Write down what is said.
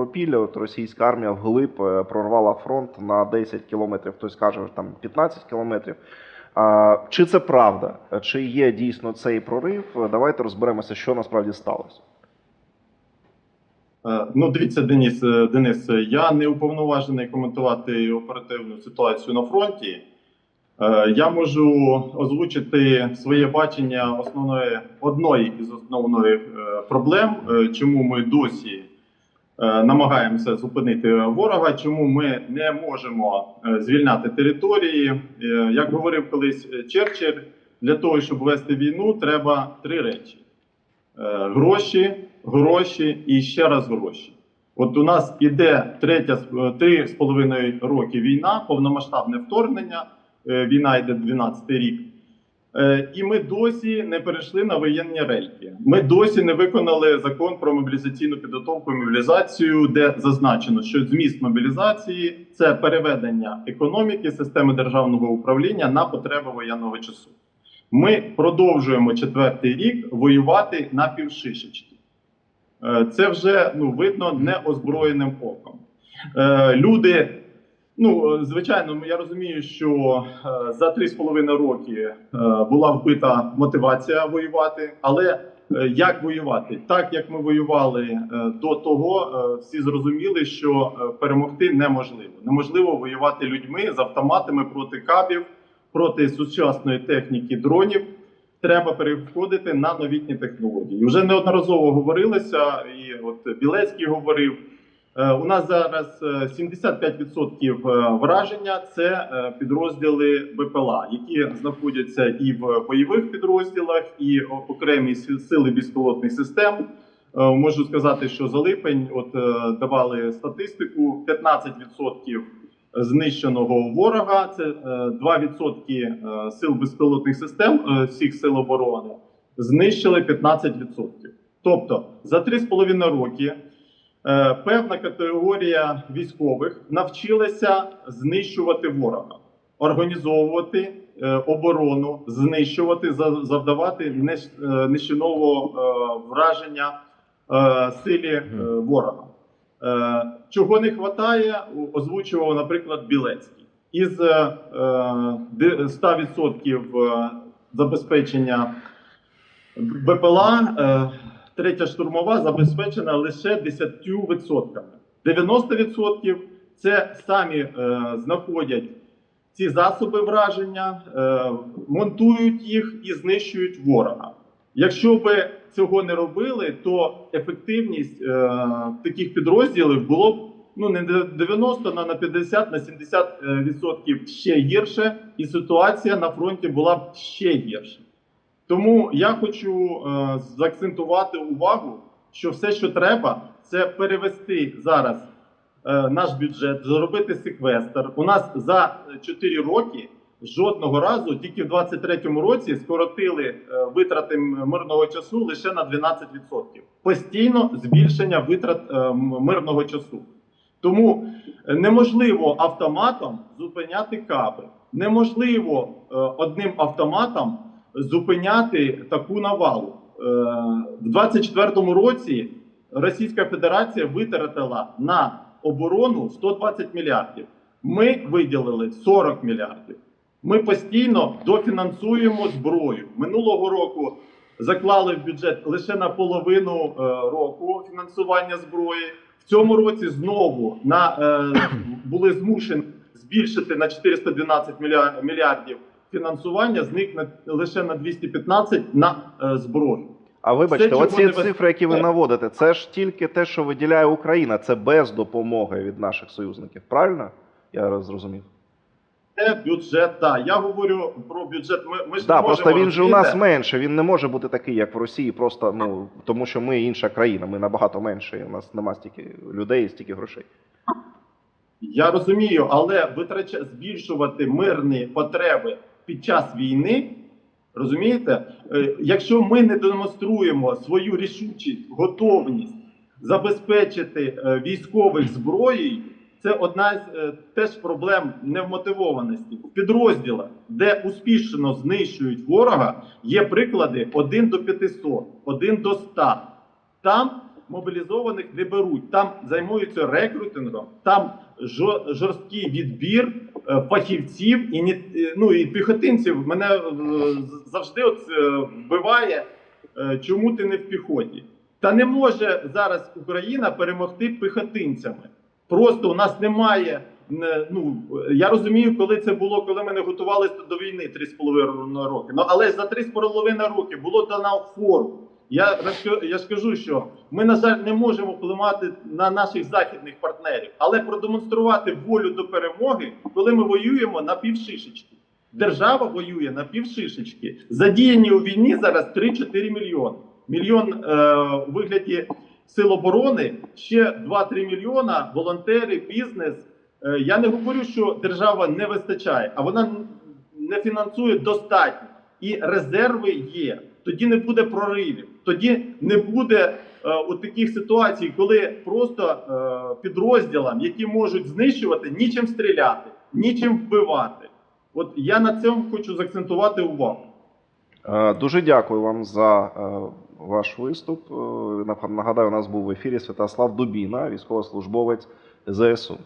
Добропілля, от російська армія вглиб е, прорвала фронт на 10 кілометрів, хтось каже, там 15 кілометрів. Чи це правда? Чи є дійсно цей прорив? Давайте розберемося, що насправді сталося. Е, Ну, дивіться, Денис, е, Денис, я не уповноважений коментувати оперативну ситуацію на фронті. Я можу озвучити своє бачення основної одної із основних проблем, чому ми досі намагаємося зупинити ворога, чому ми не можемо е, звільняти території. Е, Як говорив колись е, Черчилль, для того, щоб вести війну, треба три речі: Е, гроші, гроші і ще раз гроші. От у нас іде третя е, три з половиною роки війна, повномасштабне вторгнення. Е, Війна йде 12 рік. Е, І ми досі не перейшли на воєнні рельки. Ми досі не виконали закон про мобілізаційну підготовку і мобілізацію, де зазначено, що зміст мобілізації це переведення економіки, системи державного управління на потреби воєнного часу. Ми продовжуємо четвертий рік воювати на півшишечки. Е, Це вже ну, видно неозброєним оком. Е, Люди, ну е, звичайно, я розумію, що е, за 3,5 роки е, була вбита мотивація воювати, але як воювати? Так як ми воювали до того, всі зрозуміли, що перемогти неможливо. Неможливо воювати людьми з автоматами проти кабів, проти сучасної техніки дронів. Треба переходити на новітні технології. Вже неодноразово говорилося, і от Білецький говорив. Е, У нас зараз е, 75% враження це е, підрозділи БПЛА, які знаходяться і в бойових підрозділах, і окремі сили безпілотних систем. Е, Можу сказати, що за липень от е, давали статистику: 15% знищеного ворога, це е, 2% е, сил безпілотних систем е, всіх сил оборони знищили 15%. Тобто за 3,5 роки е, певна категорія військових навчилася знищувати ворога, організовувати е, оборону, знищувати, завдавати нищ- е, е, враження е, силі е, ворога. Е, Чого не вистачає, озвучував, наприклад, Білецький. Із е, 100% е, забезпечення БПЛА, е, третя штурмова забезпечена лише 10%. 90% це самі е, знаходять ці засоби враження, е, монтують їх і знищують ворога. Якщо би цього не робили, то ефективність е, таких підрозділів було б ну не 90, на на 50, на 70 е, відсотків ще гірше, і ситуація на фронті була б ще гірша. Тому я хочу е, заакцентувати увагу, що все, що треба, це перевести зараз е, наш бюджет, зробити секвестр. У нас за 4 роки жодного разу, тільки в 23-му році, скоротили е, витрати мирного часу лише на 12%. Постійно збільшення витрат е, мирного часу. Тому е, неможливо автоматом зупиняти каби. Неможливо е, одним автоматом зупиняти таку навалу. Е, В 24-му році Російська Федерація витратила на оборону 120 мільярдів. Ми виділили 40 мільярдів. Ми постійно дофінансуємо зброю. Минулого року заклали в бюджет лише на половину е, року фінансування зброї. В цьому році знову на, е, були змушені збільшити на 412 мільярдів фінансування, з них на, лише на 215 на е, зброю. А вибачте, Все, оці не цифри, які ви наводите, це ж тільки те, що виділяє Україна, це без допомоги від наших союзників. Правильно? Я зрозумів. Це бюджет. Так, я говорю про бюджет. Ми, ми ж не просто можемо, він же у нас менше. Він не може бути такий, як в Росії, просто ну тому, що ми інша країна. Ми набагато менше. У нас нема стільки людей і стільки грошей. Я розумію, але витрача збільшувати мирні потреби під час війни. Розумієте, Е, якщо ми не демонструємо свою рішучість, готовність забезпечити е, військових зброєю, це одна з е, теж проблем невмотивованості. В підрозділах, де успішно знищують ворога, є приклади 1 до 500, 1 до 100. Там мобілізованих не беруть. Там займаються рекрутингом, там жорсткий відбір фахівців і е, ну, і піхотинців. Мене е, завжди от, е, вбиває, е, чому ти не в піхоті. Та не може зараз Україна перемогти піхотинцями. Просто у нас немає. Ну я розумію, коли це було, коли ми не готувалися до війни 3,5 роки. Ну але за 3,5 роки було дано фору. Я я ж кажу, що ми на жаль не можемо впливати на наших західних партнерів, але продемонструвати волю до перемоги, коли ми воюємо на півшишечки. Держава воює на півшишечки. Задіяні у війні зараз 3-4 мільйони. Мільйон е, у вигляді сил оборони, ще 2-3 мільйона волонтери, бізнес. Е, я не говорю, що держава не вистачає, а вона не фінансує достатньо. І резерви є. Тоді не буде проривів, тоді не буде е, у таких ситуацій, коли просто е, підрозділам, які можуть знищувати, нічим стріляти, нічим вбивати. От я на цьому хочу заакцентувати увагу. Е, Дуже дякую вам за е, ваш виступ. Е, Нагадаю, у нас був в ефірі Святослав Дубіна, військовослужбовець ЗСУ.